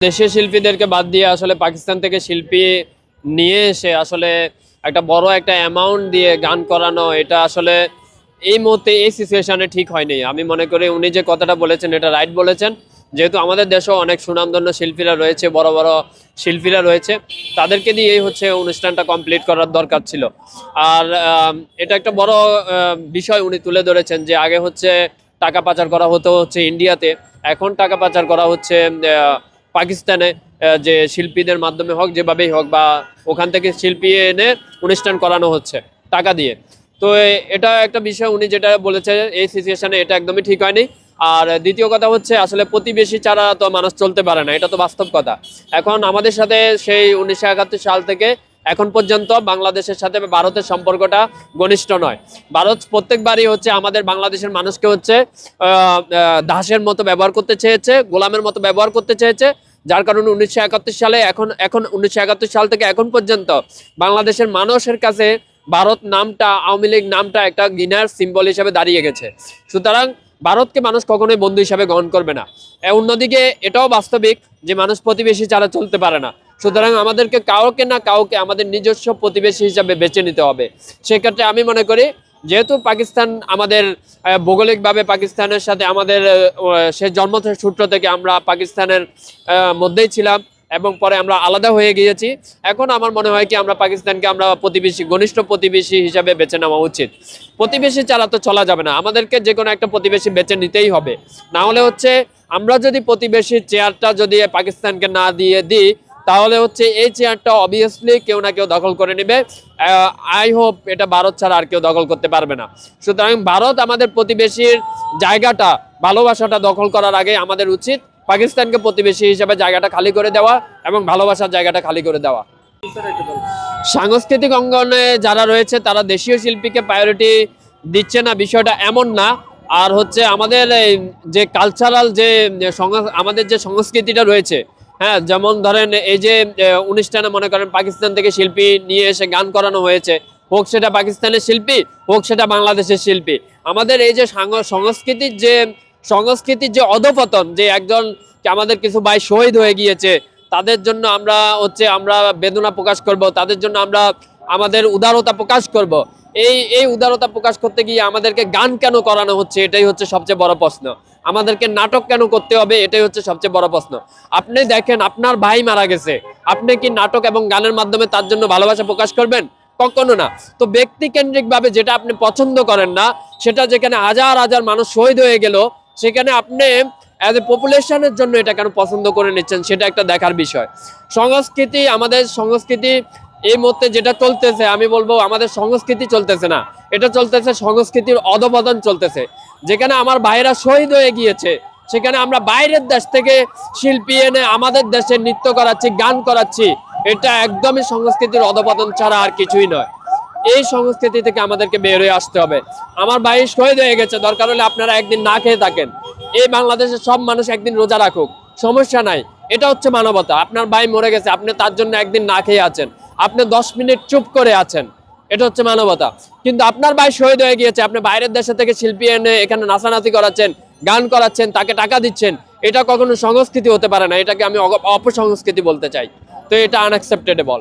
দেশের শিল্পীদেরকে বাদ দিয়ে আসলে পাকিস্তান থেকে শিল্পী নিয়ে এসে আসলে একটা বড় একটা অ্যামাউন্ট দিয়ে গান করানো, এটা আসলে এই মুহূর্তে এই সিচুয়েশানে ঠিক হয়নি। আমি মনে করি উনি যে কথাটা বলেছেন, এটা রাইট বলেছেন। যেহেতু আমাদের দেশেও অনেক সুনামধন্য শিল্পীরা রয়েছে, বড় বড় শিল্পীরা রয়েছে, তাদেরকে দিয়েই হচ্ছে অনুষ্ঠানটা কমপ্লিট করার দরকার ছিল। আর এটা একটা বড় বিষয় উনি তুলে ধরেছেন যে আগে হচ্ছে টাকা পাচার করা হতো হচ্ছে ইন্ডিয়াতে এখন টাকা পাচার করা হচ্ছে পাকিস্তানে যে শিল্পীদের মাধ্যমে হোক, যেভাবেই হোক, বা ওখান থেকে শিল্পী এনে অনুষ্ঠান করানো হচ্ছে, টাকা দিয়ে। তো এটা একটা বিষয়, উনি যেটা বলেছে, এই সিচুয়েশানে এটা একদমই ঠিক হয়নি। আর দ্বিতীয় কথা হচ্ছে, আসলে প্রতিবেশী ছাড়া তো মানুষ চলতে পারে না, এটা তো বাস্তব কথা। এখন আমাদের সাথে সেই উনিশশো একাত্তর সাল থেকে এখন পর্যন্ত বাংলাদেশের সাথে ভারতের সম্পর্কটা ঘনিষ্ঠ নয়। ভারত প্রত্যেকবারই হচ্ছে আমাদের বাংলাদেশের মানুষকে হচ্ছে দাসের মতো ব্যবহার করতে চেয়েছে, গোলামের মতো ব্যবহার করতে চেয়েছে। যার কারণে উনিশশো একাত্তর সালে এখন এখন উনিশশো একাত্তর সাল থেকে এখন পর্যন্ত বাংলাদেশের মানুষের কাছে ভারত নামটা, আওয়ামী লীগ নামটা একটা গিনার সিম্বল হিসেবে দাঁড়িয়ে গেছে। সুতরাং ভারতকে মানুষ কখনোই বন্ধু হিসাবে গ্রহণ করবে না। অন্যদিকে এটাও বাস্তবিক যে মানুষ প্রতিবেশী ছাড়া চলতে পারে না। সুতরাং আমাদেরকে কাউকে না কাউকে আমাদের নিজস্ব প্রতিবেশী হিসাবে বেছে নিতে হবে। সেক্ষেত্রে আমি মনে করি, যেহেতু পাকিস্তান আমাদের ভৌগোলিকভাবে পাকিস্তানের সাথে আমাদের সে জন্ম সূত্র থেকে আমরা পাকিস্তানের মধ্যেই ছিলাম এবং পরে আমরা আলাদা হয়ে গিয়েছি। এখন আমার মনে হয় কি, আমরা পাকিস্তানকে আমরা প্রতিবেশী, ঘনিষ্ঠ প্রতিবেশী হিসাবে বেছে নেওয়া উচিত। প্রতিবেশী ছাড়া তো চলা যাবে না। আমাদেরকে যে কোনো একটা প্রতিবেশী বেছে নিতেই হবে। না হলে হচ্ছে, আমরা যদি প্রতিবেশীর চেয়ারটা যদি পাকিস্তানকে না দিয়ে দিই তাহলে হচ্ছে এই চেয়ারটা অবভিয়াসলি কেউ না কেউ দখল করে নেবে। আই হোপ এটা ভারত ছাড়া আর কেউ দখল করতে পারবে না। সুতরাং ভারত আমাদের প্রতিবেশীর জায়গাটা, ভালোবাসাটা দখল করার আগে আমাদের উচিত পাকিস্তানকে প্রতিবেশী হিসেবে জায়গাটা খালি করে দেওয়া এবং ভালোবাসার জায়গাটা খালি করে দেওয়া। সাংস্কৃতিক অঙ্গনে যারা রয়েছে, তারা দেশীয় শিল্পীকে প্রায়োরিটি দিচ্ছে না, বিষয়টা এমন না। আর হচ্ছে আমাদের যে কালচারাল যে আমাদের যে সংস্কৃতিটা রয়েছে হ্যাঁ যেমন ধরেন এই যে অনুষ্ঠানে মনে করেন পাকিস্তান থেকে শিল্পী নিয়ে এসে গান করানো হয়েছে, হোক সেটা পাকিস্তানের শিল্পী, হোক সেটা বাংলাদেশের শিল্পী। আমাদের এই যে সংস্কৃতির যে সংস্কৃতির যে অধপতন, যে একজন আমাদের কিছু ভাই শহীদ হয়ে গিয়েছে, তাদের জন্য আমরা হচ্ছে, আমরা বেদনা প্রকাশ করব, তাদের জন্য আমরা আমাদের উদারতা প্রকাশ করব। এই এই উদারতা প্রকাশ করতে গিয়ে আমাদেরকে গান কেন করানো হচ্ছে, এটাই হচ্ছে সবচেয়ে বড় প্রশ্ন। আমাদেরকে নাটক কেন করতে হবে, এটাই হচ্ছে সবচেয়ে বড় প্রশ্ন। আপনি দেখেন, আপনার ভাই মারা গেছে। আপনি কি নাটক এবং গানের মাধ্যমে তার জন্য ভালোবাসা প্রকাশ করবেন? কখনো না। তো ব্যক্তি কেন্দ্রিক ভাবে যেটা আপনি পছন্দ করেন না, সেটা যেখানে হাজার হাজার মানুষ শহীদ হয়ে গেল, সেখানে আপনি অ্যাজ এ পপুলেশনের জন্য এটা কেন পছন্দ করে নিচ্ছেন, সেটা একটা দেখার বিষয়। সংস্কৃতি, আমাদের সংস্কৃতি এই মুহূর্তে যেটা চলতেছে, আমি বলব আমাদের সংস্কৃতি চলতেছে না। এটা চলতেছে সংস্কৃতির অধপতন চলতেছে। যেখানে আমার ভাইরা শহীদ হয়ে গিয়েছে, সেখানে আমরা বাইরের দেশ থেকে শিল্পী এনে আমাদের দেশে নৃত্য করাচ্ছি, গান করাচ্ছি, এটা একদমই সংস্কৃতির অধপতন ছাড়া আর কিছুই নয়। এই সংস্কৃতি থেকে আমাদেরকে বের হয়ে আসতে হবে। আমার ভাই শহীদ হয়ে গেছে, দরকার হলে আপনারা একদিন না খেয়ে থাকেন। এই বাংলাদেশের সব মানুষ একদিন রোজা রাখুক, সমস্যা নাই। এটা হচ্ছে মানবতা। আপনার ভাই মরে গেছে, আপনি তার জন্য একদিন না খেয়ে আছেন। আপনি দশ মিনিট চুপ করে আছেন। এটা হচ্ছে মানবতা। কিন্তু আপনার ভাই শহীদ হয়ে গিয়েছে, আপনি বাইরের দেশে থেকে শিল্পী এনে এখানে নাচানাচি করাচ্ছেন, গান করাচ্ছেন, তাকে টাকা দিচ্ছেন, এটা কখনো সংস্কৃতি হতে পারে না, এটাকে আমি অপসংস্কৃতি বলতে চাই। তো এটা আনঅ্যাকসেপ্টেডেবল